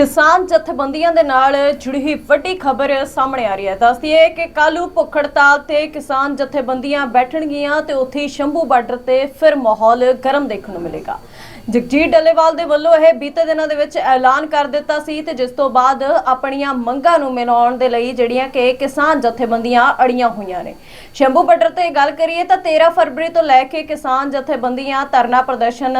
ਕਿਸਾਨ ਜਥੇਬੰਦੀਆਂ ਦੇ ਨਾਲ ਜੁੜੀ ਹੋਈ ਵੱਡੀ ਖਬਰ ਸਾਹਮਣੇ ਆ ਰਹੀ ਹੈ। ਦੱਸਦੀ ਹੈ ਕਿ ਕੱਲੂ ਭੁੱਖ ਹੜਤਾਲ ਤੇ ਕਿਸਾਨ ਜਥੇਬੰਦੀਆਂ ਬੈਠਣਗੀਆਂ ਤੇ ਉੱਥੇ ਸ਼ੰਭੂ ਬਾਰਡਰ ਤੇ ਫਿਰ ਮਾਹੌਲ ਗਰਮ ਦੇਖਣ ਨੂੰ ਮਿਲੇਗਾ। ਜਗਜੀਤ ਡੱਲੇਵਾਲ ਦੇ ਵੱਲੋਂ ਇਹ ਬੀਤੇ ਦਿਨਾਂ ਦੇ ਵਿੱਚ ਐਲਾਨ ਕਰ ਦਿੱਤਾ ਸੀ ਤੇ ਜਿਸ ਤੋਂ ਬਾਅਦ ਆਪਣੀਆਂ ਮੰਗਾਂ ਨੂੰ ਮਿਲਾਉਣ ਦੇ ਲਈ ਜਿਹੜੀਆਂ ਕਿ ਕਿਸਾਨ ਜਥੇਬੰਦੀਆਂ ਅੜੀਆਂ ਹੋਈਆਂ ਨੇ। ਸ਼ੰਭੂ ਬਾਰਡਰ ਤੇ ਗੱਲ ਕਰੀਏ ਤਾਂ 13 ਫਰਵਰੀ ਤੋਂ ਲੈ ਕੇ ਕਿਸਾਨ ਜਥੇਬੰਦੀਆਂ ਧਰਨਾ ਪ੍ਰਦਰਸ਼ਨ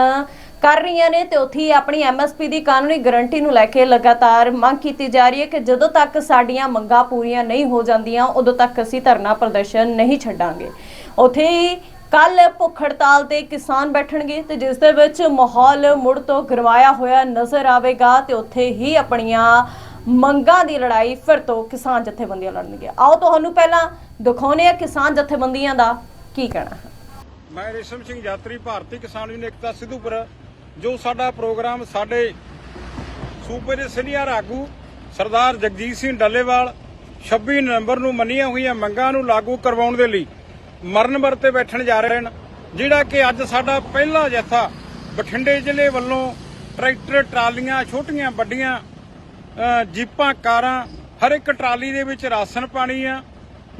ਕਰ ਰਹੀਆਂ ਨੇ ਤੇ ਉੱਥੇ ਆਪਣੀ ਐਮਐਸਪੀ ਦੀ ਕਾਨੂੰਨੀ ਗਾਰੰਟੀ ਨੂੰ ਲੈ ਕੇ ਲਗਾਤਾਰ ਮੰਗ ਕੀਤੀ ਜਾ ਰਹੀ ਹੈ ਕਿ ਜਦੋਂ ਤੱਕ ਸਾਡੀਆਂ ਮੰਗਾਂ ਪੂਰੀਆਂ ਨਹੀਂ ਹੋ ਜਾਂਦੀਆਂ, ਉਦੋਂ ਤੱਕ ਅਸੀਂ ਧਰਨਾ ਪ੍ਰਦਰਸ਼ਨ ਨਹੀਂ ਛੱਡਾਂਗੇ। ਉੱਥੇ ਕੱਲ ਭੁੱਖ ਹੜਤਾਲ ਤੇ ਕਿਸਾਨ ਬੈਠਣਗੇ ਤੇ ਜਿਸ ਦੇ ਵਿੱਚ ਮਾਹੌਲ ਮੁੜ ਤੋਂ ਗਰਮਾਇਆ ਹੋਇਆ ਨਜ਼ਰ ਆਵੇਗਾ ਤੇ ਉੱਥੇ ਹੀ ਆਪਣੀਆਂ ਮੰਗਾਂ ਦੀ ਲੜਾਈ ਫਿਰ ਤੋਂ ਕਿਸਾਨ ਜਥੇਬੰਦੀਆਂ ਲੜਨਗੇ। ਆਓ ਤੁਹਾਨੂੰ ਪਹਿਲਾਂ ਦਿਖਾਉਂਦੇ ਆ ਕਿਸਾਨ ਜਥੇਬੰਦੀਆਂ ਦਾ ਕੀ ਕਹਿਣਾ ਹੈ। ਮੈਂ ਰੇਸ਼ਮ ਸਿੰਘ ਯਾਤਰੀ, ਭਾਰਤੀ ਕਿਸਾਨ ਯੂਨੀਅਨ ਏਕਤਾ ਸਿੱਧੂਪੁਰ। ਜੋ ਸਾਡਾ ਪ੍ਰੋਗਰਾਮ ਸਾਡੇ ਸੂਬੇ ਦੇ ਸੀਨੀਅਰ ਆਗੂ ਸਰਦਾਰ ਜਗਜੀਤ ਸਿੰਘ ਡੱਲੇਵਾਲ 26 ਨਵੰਬਰ ਨੂੰ ਮੰਨੀਆਂ ਹੋਈਆਂ ਮੰਗਾਂ ਨੂੰ ਲਾਗੂ ਕਰਵਾਉਣ ਦੇ ਲਈ ਮਰਨਵਰ ਤੇ ਬੈਠਣ ਜਾ ਰਹੇ ਹਨ, ਜਿਹੜਾ ਕਿ ਅੱਜ ਸਾਡਾ ਪਹਿਲਾ ਜਥਾ ਬਠਿੰਡੇ ਜ਼ਿਲ੍ਹੇ ਵੱਲੋਂ ਟਰੈਕਟਰ, ਟਰਾਲੀਆਂ, ਛੋਟੀਆਂ, ਵੱਡੀਆਂ ਜੀਪਾਂ, ਕਾਰਾਂ, ਹਰ ਇੱਕ ਟਰਾਲੀ ਦੇ ਵਿੱਚ ਰਾਸ਼ਨ ਪਾਣੀ ਆ,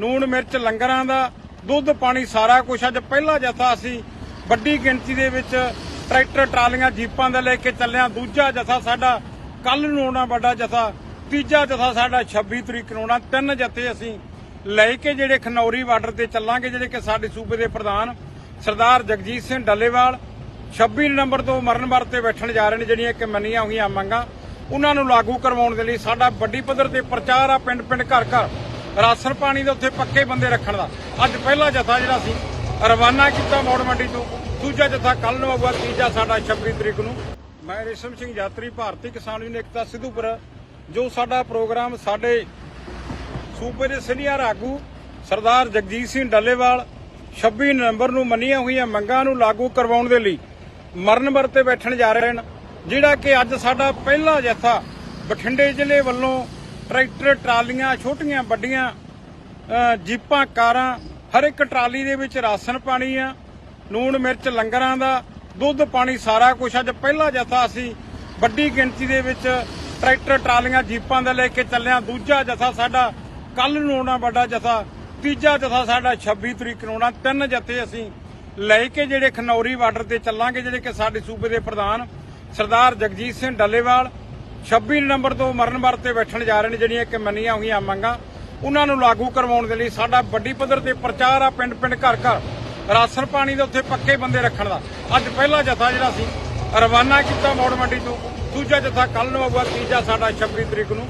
ਲੂਣ, ਮਿਰਚ, ਲੰਗਰਾਂ ਦਾ, ਦੁੱਧ, ਪਾਣੀ, ਸਾਰਾ ਕੁਝ ਅੱਜ ਪਹਿਲਾ ਜਥਾ ਅਸੀਂ ਵੱਡੀ ਗਿਣਤੀ ਦੇ ਵਿੱਚ ਟਰੈਕਟਰ ਟਰਾਲੀਆਂ ਜੀਪਾਂ ਦਾ ਲੈ ਕੇ ਚੱਲਿਆ। ਦੂਜਾ ਜਥਾ ਸਾਡਾ ਕੱਲ ਨੂੰ ਆਉਣਾ ਵੱਡਾ ਜਥਾ। ਤੀਜਾ ਜਥਾ ਸਾਡਾ 26 ਤਰੀਕ ਨੂੰ ਆਉਣਾ। ਤਿੰਨ ਜਥੇ ਅਸੀਂ ਲੈ ਕੇ ਜਿਹੜੇ ਖਨੌਰੀ ਬਾਰਡਰ ਤੇ ਚੱਲਾਂਗੇ, ਜਿਹੜੇ ਕਿ ਸਾਡੇ ਸੂਬੇ ਦੇ ਪ੍ਰਧਾਨ ਸਰਦਾਰ ਜਗਜੀਤ ਸਿੰਘ ਡੱਲੇਵਾਲ 26 ਨੰਬਰ ਤੋਂ ਮਰਨ ਵਰ ਤੇ ਬੈਠਣ ਜਾ ਰਹੇ ਨੇ, ਜਿਹੜੀਆਂ ਕਿ ਮੰਨੀਆਂ ਹੋਈਆਂ ਮੰਗਾਂ। ਉਹਨਾਂ ਨੂੰ ਲਾਗੂ ਕਰਵਾਉਣ ਦੇ ਲਈ ਸਾਡਾ ਵੱਡੀ ਪੱਧਰ ਤੇ ਪ੍ਰਚਾਰ ਆ ਪਿੰਡ ਪਿੰਡ ਘਰ ਘਰ ਰਾਸ਼ਨ ਪਾਣੀ ਦੇ ਉੱਥੇ ਪੱਕੇ ਬੰਦੇ ਰੱਖਣ ਦਾ। ਅੱਜ ਪਹਿਲਾ ਜਥਾ ਜਿਹੜਾ ਸੀ, ਰਵਾਨਾ ਕੀਤਾ ਮੋੜ ਮੰਡੀ ਤੋਂ। ਦੂਜਾ ਜਥਾ ਕੱਲ ਨੂੰ ਆਊਗਾ, ਤੀਜਾ ਸਾਡਾ 26 ਤਰੀਕ ਨੂੰ। ਮੈਂ ਰੇਸ਼ਮ ਸਿੰਘ ਯਾਤਰੀ, ਭਾਰਤੀ ਕਿਸਾਨ ਯੂਨੀਅਨ ਏਕਤਾ ਸਿੱਧੂਪੁਰ, ਜੋ ਸਾਡਾ ਪ੍ਰੋਗਰਾਮ ਸਾਡੇ ਸੂਬੇ ਦੇ ਸੀਨੀਅਰ ਆਗੂ ਸਰਦਾਰ ਜਗਜੀਤ ਸਿੰਘ ਡੱਲੇਵਾਲ 26 ਨਵੰਬਰ ਨੂੰ ਮੰਨੀਆਂ ਹੋਈਆਂ ਮੰਗਾਂ ਨੂੰ ਲਾਗੂ ਕਰਵਾਉਣ ਦੇ ਲਈ ਮਰਨ ਵਰ ਤੇ ਬੈਠਣ ਜਾ ਰਹੇ ਹਨ, ਜਿਹੜਾ ਕਿ ਅੱਜ ਸਾਡਾ ਪਹਿਲਾ ਜਥਾ ਬਠਿੰਡੇ ਜ਼ਿਲ੍ਹੇ ਵੱਲੋਂ ਟਰੈਕਟਰ, ਟਰਾਲੀਆਂ, ਛੋਟੀਆਂ, ਵੱਡੀਆਂ ਜੀਪਾਂ, ਕਾਰਾਂ, ਹਰ ਇੱਕ ਟਰਾਲੀ ਦੇ ਵਿੱਚ ਰਾਸ਼ਨ ਪਾਣੀ ਆ। ਨੂਣ ਮਿਰਚ, ਲੰਗਰਾਂ ਦਾ ਦੁੱਧ, ਪਾਣੀ ਸਾਰਾ ਕੁਝ ਅੱਜ ਪਹਿਲਾ ਜਥਾ ਅਸੀਂ ਵੱਡੀ ਗਿਣਤੀ ਦੇ ਵਿੱਚ ਟਰੈਕਟਰ, ਟਰਾਲੀਆਂ, ਜੀਪਾਂ ਦਾ ਲੈ ਕੇ ਚੱਲਿਆ। ਦੂਜਾ ਜਥਾ ਸਾਡਾ ਕੱਲ ਨੂੰ ਆਉਣਾ ਵੱਡਾ ਜਥਾ। ਤੀਜਾ ਜਥਾ ਸਾਡਾ 26 ਤਰੀਕ ਨੂੰ ਆਉਣਾ। ਤਿੰਨ ਜਥੇ ਅਸੀਂ ਲੈ ਕੇ ਜਿਹੜੇ ਖਨੌਰੀ ਬਾਰਡਰ ਤੇ ਚੱਲਾਂਗੇ, ਜਿਹੜੇ ਕਿ ਸਾਡੇ ਸੂਬੇ ਦੇ ਪ੍ਰਧਾਨ ਸਰਦਾਰ ਜਗਜੀਤ ਸਿੰਘ ਡੱਲੇਵਾਲ 26 ਨੰਬਰ ਤੋਂ ਮਰਨ ਵਰ ਤੇ ਬੈਠਣ ਜਾ ਰਹੇ ਨੇ, ਜਿਹੜੀਆਂ ਕਿ ਮੰਨੀਆਂ ਹੋਈਆਂ ਮੰਗਾਂ। ਉਹਨਾਂ ਨੂੰ ਲਾਗੂ ਕਰਵਾਉਣ ਦੇ ਲਈ ਸਾਡਾ ਵੱਡੀ ਪੱਧਰ ਤੇ ਪ੍ਰਚਾਰ ਆ ਪਿੰਡ ਪਿੰਡ ਘਰ ਘਰ ਰਾਸ਼ਨ ਪਾਣੀ ਦੇ ਉੱਥੇ ਪੱਕੇ ਬੰਦੇ ਰੱਖਣ ਦਾ। ਅੱਜ ਪਹਿਲਾ ਜਥਾ ਜਿਹੜਾ ਸੀ, ਰਵਾਨਾ ਕੀਤਾ ਮੋੜ ਮੰਡੀ ਤੋਂ। ਦੂਜਾ ਜਥਾ ਕੱਲ ਨੂੰ ਆਊਗਾ, ਤੀਜਾ ਸਾਡਾ 26 ਤਰੀਕ ਨੂੰ।